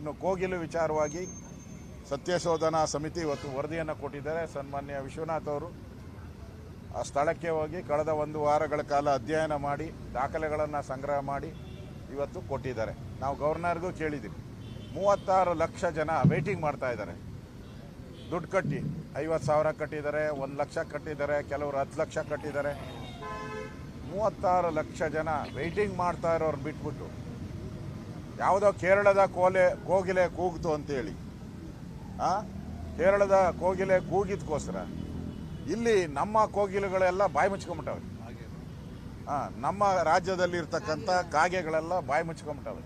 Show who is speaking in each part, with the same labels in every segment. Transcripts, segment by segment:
Speaker 1: ಇನ್ನು ಕೋಗಿಲು ವಿಚಾರವಾಗಿ ಸತ್ಯಶೋಧನಾ ಸಮಿತಿ ಇವತ್ತು ವರದಿಯನ್ನು ಕೊಟ್ಟಿದ್ದಾರೆ. ಸನ್ಮಾನ್ಯ ವಿಶ್ವನಾಥ್ ಅವರು ಆ ಸ್ಥಳಕ್ಕೆ ಹೋಗಿ ಕಳೆದ ಒಂದು ವಾರಗಳ ಕಾಲ ಅಧ್ಯಯನ ಮಾಡಿ, ದಾಖಲೆಗಳನ್ನು ಸಂಗ್ರಹ ಮಾಡಿ ಇವತ್ತು ಕೊಟ್ಟಿದ್ದಾರೆ. ನಾವು ಗವರ್ನರ್ಗೂ ಕೇಳಿದ್ದೀವಿ. ಮೂವತ್ತಾರು ಲಕ್ಷ ಜನ ವೇಟಿಂಗ್ ಮಾಡ್ತಾ ಇದ್ದಾರೆ. ದುಡ್ಡು ಕಟ್ಟಿ, ಐವತ್ತು ಸಾವಿರ ಕಟ್ಟಿದ್ದಾರೆ, ಒಂದು ಲಕ್ಷ ಕಟ್ಟಿದ್ದಾರೆ, ಕೆಲವರು ಹತ್ತು ಲಕ್ಷ ಕಟ್ಟಿದ್ದಾರೆ. ಮೂವತ್ತಾರು ಲಕ್ಷ ಜನ ವೆಯ್ಟಿಂಗ್ ಮಾಡ್ತಾ ಇರೋರು ಬಿಟ್ಬಿಟ್ಟು ಯಾವುದೋ ಕೇರಳದ ಕೋಲೆ ಕೋಗಿಲೆ ಕೂಗಿತು ಅಂತೇಳಿ. ಆ? ಕೇರಳದ ಕೋಗಿಲೆ ಕೂಗಿದ್ಕೋಸ್ಕರ ಇಲ್ಲಿ ನಮ್ಮ ಕೋಗಿಲೆಗಳೆಲ್ಲ ಬಾಯಿ ಮುಚ್ಕೊಂಬಿಟ್ಟವೆ ಆ, ನಮ್ಮ ರಾಜ್ಯದಲ್ಲಿ ಇರ್ತಕ್ಕಂಥ ಕಾಗೆಗಳೆಲ್ಲ ಬಾಯಿ ಮುಚ್ಕೊಂಬಿಟ್ಟವೆ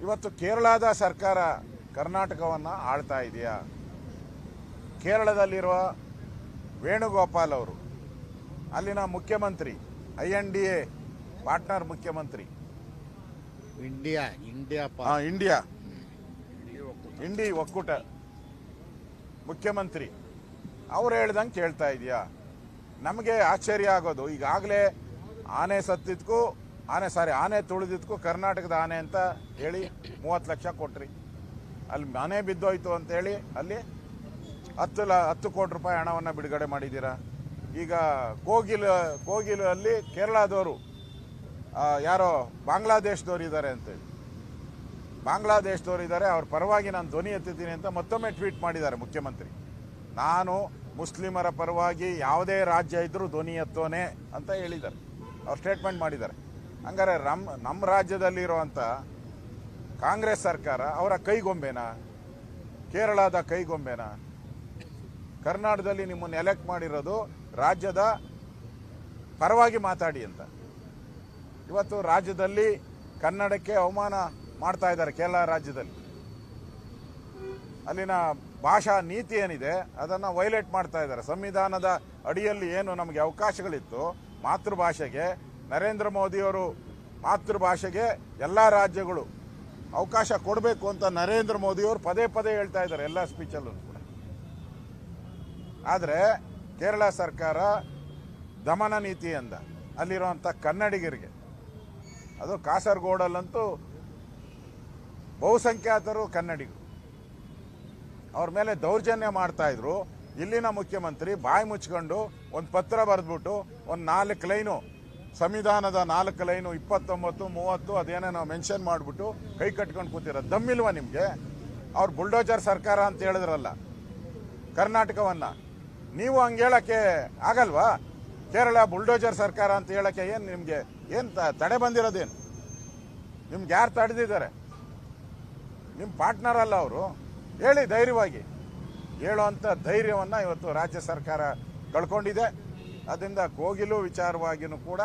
Speaker 1: ಇವತ್ತು ಕೇರಳದ ಸರ್ಕಾರ ಕರ್ನಾಟಕವನ್ನು ಆಳ್ತಾ ಇದೆಯಾ? ಕೇರಳದಲ್ಲಿರುವ ವೇಣುಗೋಪಾಲ್ ಅವರು ಅಲ್ಲಿನ ಮುಖ್ಯಮಂತ್ರಿ I N D A partner ಮುಖ್ಯಮಂತ್ರಿ.
Speaker 2: India India
Speaker 1: India. ಇಂಡಿ ಒಕ್ಕೂಟ. ಮುಖ್ಯಮಂತ್ರಿ ಅವ್ರು ಹೇಳ್ದಂಗೆ ಕೇಳ್ತಾ ಇದೆಯಾ? ನಮಗೆ ಆಶ್ಚರ್ಯ ಆಗೋದು. ಈಗಾಗಲೇ ಆನೆ ಸತ್ತಿದ್ಕೂ ಆನೆ ಸಾರಿ ಆನೆ ತುಳಿದಿದ್ಕು ಕರ್ನಾಟಕದ ಆನೆ ಅಂತ ಹೇಳಿ ಮೂವತ್ತು ಲಕ್ಷ ಕೊಟ್ರಿ. ಅಲ್ಲಿ ಮನೆ ಬಿದ್ದೋಯ್ತು ಅಂತೇಳಿ ಅಲ್ಲಿ ಹತ್ತು ಲ ಹತ್ತು ಕೋಟಿ ರೂಪಾಯಿ ಹಣವನ್ನು ಬಿಡುಗಡೆ ಮಾಡಿದ್ದೀರಾ? ಈಗ ಕೋಗಿಲು ಕೋಗಿಲು ಅಲ್ಲಿ ಕೇರಳದವರು ಯಾರೋ ಬಾಂಗ್ಲಾದೇಶದವರು ಇದ್ದಾರೆ ಅಂತೇಳಿ ಬಾಂಗ್ಲಾದೇಶದವರು ಇದ್ದಾರೆ, ಅವ್ರ ಪರವಾಗಿ ನಾನು ಧ್ವನಿ ಎತ್ತಿದ್ದೀನಿ ಅಂತ ಮತ್ತೊಮ್ಮೆ ಟ್ವೀಟ್ ಮಾಡಿದ್ದಾರೆ ಮುಖ್ಯಮಂತ್ರಿ. ನಾನು ಮುಸ್ಲಿಮರ ಪರವಾಗಿ ಯಾವುದೇ ರಾಜ್ಯ ಇದ್ದರೂ ಧ್ವನಿ ಎತ್ತೋನೆ ಅಂತ ಹೇಳಿದ್ದಾರೆ. ಅವ್ರು ಸ್ಟೇಟ್ಮೆಂಟ್ ಮಾಡಿದ್ದಾರೆ. ಹಂಗಾರೆ ನಮ್ಮ ನಮ್ಮ ರಾಜ್ಯದಲ್ಲಿರುವಂಥ ಕಾಂಗ್ರೆಸ್ ಸರ್ಕಾರ ಅವರ ಕೈಗೊಂಬೆನಾ? ಕೇರಳದ ಕೈಗೊಂಬೆನಾ? ಕರ್ನಾಟಕದಲ್ಲಿ ನಿಮ್ಮನ್ನು ಎಲೆಕ್ಟ್ ಮಾಡಿರೋದು ರಾಜ್ಯದ ಪರವಾಗಿ ಮಾತಾಡಿ ಅಂತ. ಇವತ್ತು ರಾಜ್ಯದಲ್ಲಿ ಕನ್ನಡಕ್ಕೆ ಅವಮಾನ ಮಾಡ್ತಾ ಇದ್ದಾರೆ ಕೇರಳ ರಾಜ್ಯದಲ್ಲಿ. ಅಲ್ಲಿನ ಭಾಷಾ ನೀತಿ ಏನಿದೆ, ಅದನ್ನು ವೈಲೇಟ್ ಮಾಡ್ತಾ ಇದ್ದಾರೆ. ಸಂವಿಧಾನದ ಅಡಿಯಲ್ಲಿ ಏನು ನಮಗೆ ಅವಕಾಶಗಳಿತ್ತು, ಮಾತೃಭಾಷೆಗೆ, ನರೇಂದ್ರ ಮೋದಿಯವರು ಮಾತೃಭಾಷೆಗೆ ಎಲ್ಲ ರಾಜ್ಯಗಳು ಅವಕಾಶ ಕೊಡಬೇಕು ಅಂತ ನರೇಂದ್ರ ಮೋದಿಯವರು ಪದೇ ಪದೇ ಹೇಳ್ತಾ ಇದ್ದಾರೆ, ಎಲ್ಲ ಸ್ಪೀಚಲ್ಲೂ ಕೂಡ. ಆದರೆ ಕೇರಳ ಸರ್ಕಾರ ದಮನ ನೀತಿ ಅಂದ ಅಲ್ಲಿರುವಂಥ ಕನ್ನಡಿಗರಿಗೆ ಅದು ಕಾಸರಗೋಡಲ್ಲಂತೂ ಬಹುಸಂಖ್ಯಾತರು ಕನ್ನಡಿಗರು. ಅವ್ರ ಮೇಲೆ ದೌರ್ಜನ್ಯ ಮಾಡ್ತಾ ಇದ್ರು. ಇಲ್ಲಿನ ಮುಖ್ಯಮಂತ್ರಿ ಬಾಯಿ ಮುಚ್ಕೊಂಡು ಒಂದು ಪತ್ರ ಬರೆದ್ಬಿಟ್ಟು, ಒಂದು ನಾಲ್ಕು ಲೈನು, ಸಂವಿಧಾನದ ನಾಲ್ಕು ಲೈನು, ಇಪ್ಪತ್ತೊಂಬತ್ತು, ಮೂವತ್ತು ಅದೇನೇನೋ ಮೆನ್ಷನ್ ಮಾಡಿಬಿಟ್ಟು ಕೈ ಕಟ್ಕೊಂಡು ಕೂತಿರೋ ದಮ್ಮಿಲ್ವ ನಿಮಗೆ? ಅವ್ರು ಬುಲ್ಡೋಜರ್ ಸರ್ಕಾರ ಅಂತ ಹೇಳಿದ್ರಲ್ಲ, ಕರ್ನಾಟಕವನ್ನ. ನೀವು ಹಂಗೆ ಹೇಳಕ್ಕೆ ಆಗಲ್ವಾ? ಕೇರಳ ಬುಲ್ಡೋಜರ್ ಸರ್ಕಾರ ಅಂತ ಹೇಳಕ್ಕೆ ಏನು ನಿಮಗೆ ಏನು ತಡೆ ಬಂದಿರೋದೇನು? ನಿಮ್ಗೆ ಯಾರು ತಡೆದಿದ್ದಾರೆ? ನಿಮ್ಮ ಪಾರ್ಟ್ನರ್ ಅಲ್ಲ ಅವರು. ಹೇಳಿ ಧೈರ್ಯವಾಗಿ. ಹೇಳುವಂಥ ಧೈರ್ಯವನ್ನು ಇವತ್ತು ರಾಜ್ಯ ಸರ್ಕಾರ ಕಳ್ಕೊಂಡಿದೆ. ಅದರಿಂದ ಕೋಗಿಲು ವಿಚಾರವಾಗಿಯೂ ಕೂಡ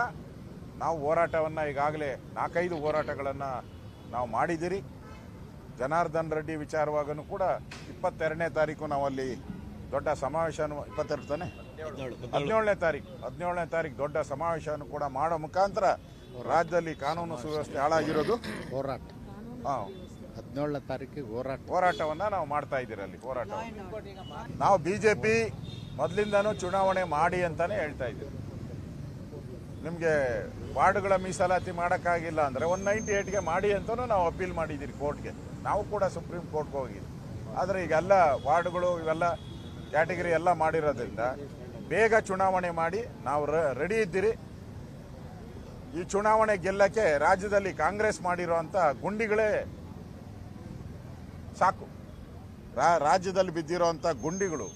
Speaker 1: ನಾವು ಹೋರಾಟವನ್ನು ಈಗಾಗಲೇ ನಾಲ್ಕೈದು ಹೋರಾಟಗಳನ್ನು ನಾವು ಮಾಡಿದ್ದೀರಿ. ಜನಾರ್ದನ್ ರೆಡ್ಡಿ ವಿಚಾರವಾಗೂ ಕೂಡ ಇಪ್ಪತ್ತೆರಡನೇ ತಾರೀಕು ನಾವು ಅಲ್ಲಿ ದೊಡ್ಡ ಸಮಾವೇಶ ಇಪ್ಪತ್ತೆರಡು ತಾನೆ? ಹದಿನೇಳನೇ ತಾರೀಕು ಹದಿನೇಳನೇ ತಾರೀಕು ದೊಡ್ಡ ಸಮಾವೇಶವನ್ನು ಕೂಡ ಮಾಡೋ ಮುಖಾಂತರ ರಾಜ್ಯದಲ್ಲಿ ಕಾನೂನು ಸುವ್ಯವಸ್ಥೆ ಹಾಳಾಗಿರೋದು?
Speaker 2: ಹೋರಾಟ.
Speaker 1: ಹಾಂ.
Speaker 2: ಹದಿನೇಳನೇ ತಾರೀಕಿಗೆ ಹೋರಾಟ.
Speaker 1: ಹೋರಾಟವನ್ನ ನಾವು ಮಾಡ್ತಾ ಇದ್ದೀರ ಅಲ್ಲಿ ಹೋರಾಟ ನಾವು ಬಿಜೆಪಿ ಮೊದಲಿಂದನೂ ಚುನಾವಣೆ ಮಾಡಿ ಅಂತಾನೆ ಹೇಳ್ತಾ ಇದ್ದೀವಿ. ನಿಮಗೆ ವಾರ್ಡ್ಗಳ ಮೀಸಲಾತಿ ಮಾಡೋಕ್ಕಾಗಿಲ್ಲ ಅಂದರೆ ಒನ್ ನೈಂಟಿ ಏಟ್ಗೆ ಮಾಡಿ ಅಂತಲೂ ನಾವು ಅಪೀಲ್ ಮಾಡಿದ್ದೀರಿ ಕೋರ್ಟ್ಗೆ. ನಾವು ಕೂಡ ಸುಪ್ರೀಂ ಕೋರ್ಟ್ಗೆ ಹೋಗಿದ್ದೀವಿ. ಆದರೆ ಈಗೆಲ್ಲ ವಾರ್ಡ್ಗಳು ಇವೆಲ್ಲ ಕ್ಯಾಟಗರಿ ಎಲ್ಲ ಮಾಡಿರೋದ್ರಿಂದ ಬೇಗ ಚುನಾವಣೆ ಮಾಡಿ ನಾವು ರೆಡಿ ಇದ್ದೀರಿ. ಈ ಚುನಾವಣೆ ಗೆಲ್ಲಕ್ಕೆ ರಾಜ್ಯದಲ್ಲಿ ಕಾಂಗ್ರೆಸ್ ಮಾಡಿರುವಂಥ ಗುಂಡಿಗಳೇ ಸಾಕು. ರಾಜ್ಯದಲ್ಲಿ ಬಿದ್ದಿರೋಂಥ ಗುಂಡಿಗಳು,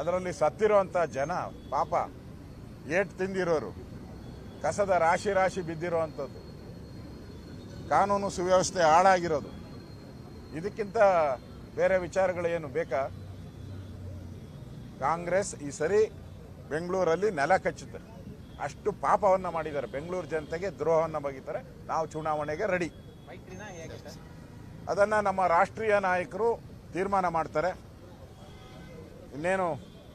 Speaker 1: ಅದರಲ್ಲಿ ಸತ್ತಿರೋಂಥ ಜನ ಪಾಪ ಏಟ್ ತಿಂದಿರೋರು, ಕಸದ ರಾಶಿ ರಾಶಿ ಬಿದ್ದಿರುವಂಥದ್ದು ಕಾನೂನು ಸುವ್ಯವಸ್ಥೆ ಹಾಳಾಗಿರೋದು. ಇದಕ್ಕಿಂತ ಬೇರೆ ವಿಚಾರಗಳೇನು ಬೇಕಾ? ಕಾಂಗ್ರೆಸ್ ಈ ಸರಿ ಬೆಂಗಳೂರಲ್ಲಿ ನೆಲ ಕಚ್ಚುತ್ತೆ. ಅಷ್ಟು ಪಾಪವನ್ನು ಮಾಡಿದ್ದಾರೆ. ಬೆಂಗಳೂರು ಜನತೆಗೆ ದ್ರೋಹವನ್ನು ಬಗೀತಾರೆ. ನಾವು ಚುನಾವಣೆಗೆ ರೆಡಿ ಅದನ್ನು ನಮ್ಮ ರಾಷ್ಟ್ರೀಯ ನಾಯಕರು ತೀರ್ಮಾನ ಮಾಡ್ತಾರೆ. ಇನ್ನೇನು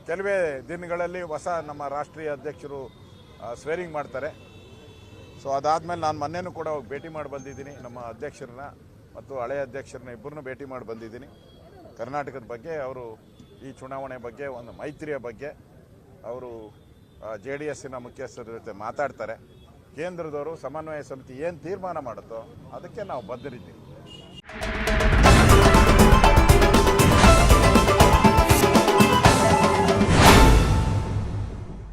Speaker 1: ಕೆಲವೇ ದಿನಗಳಲ್ಲಿ ಹೊಸ ನಮ್ಮ ರಾಷ್ಟ್ರೀಯ ಅಧ್ಯಕ್ಷರು ಸ್ವೇರಿಂಗ್ ಮಾಡ್ತಾರೆ. ಸೊ ಅದಾದಮೇಲೆ ನಾನು ಮೊನ್ನೆನೂ ಕೂಡ ಹೋಗಿ ಭೇಟಿ ಮಾಡಿ ಬಂದಿದ್ದೀನಿ. ನಮ್ಮ ಅಧ್ಯಕ್ಷರನ್ನ ಮತ್ತು ಹಳೆಯ ಅಧ್ಯಕ್ಷರನ್ನ ಇಬ್ಬರನ್ನೂ ಭೇಟಿ ಮಾಡಿ ಬಂದಿದ್ದೀನಿ. ಕರ್ನಾಟಕದ ಬಗ್ಗೆ ಅವರು ಈ ಚುನಾವಣೆ ಬಗ್ಗೆ, ಒಂದು ಮೈತ್ರಿಯ ಬಗ್ಗೆ ಅವರು ಜೆ ಡಿ ಎಸ್ಸಿನ ಮುಖ್ಯಸ್ಥರ ಜೊತೆ ಮಾತಾಡ್ತಾರೆ. ಕೇಂದ್ರದವರು ಸಮನ್ವಯ ಸಮಿತಿ ಏನು ತೀರ್ಮಾನ ಮಾಡುತ್ತೋ ಅದಕ್ಕೆ ನಾವು ಬದ್ಧರಿದ್ದೀವಿ.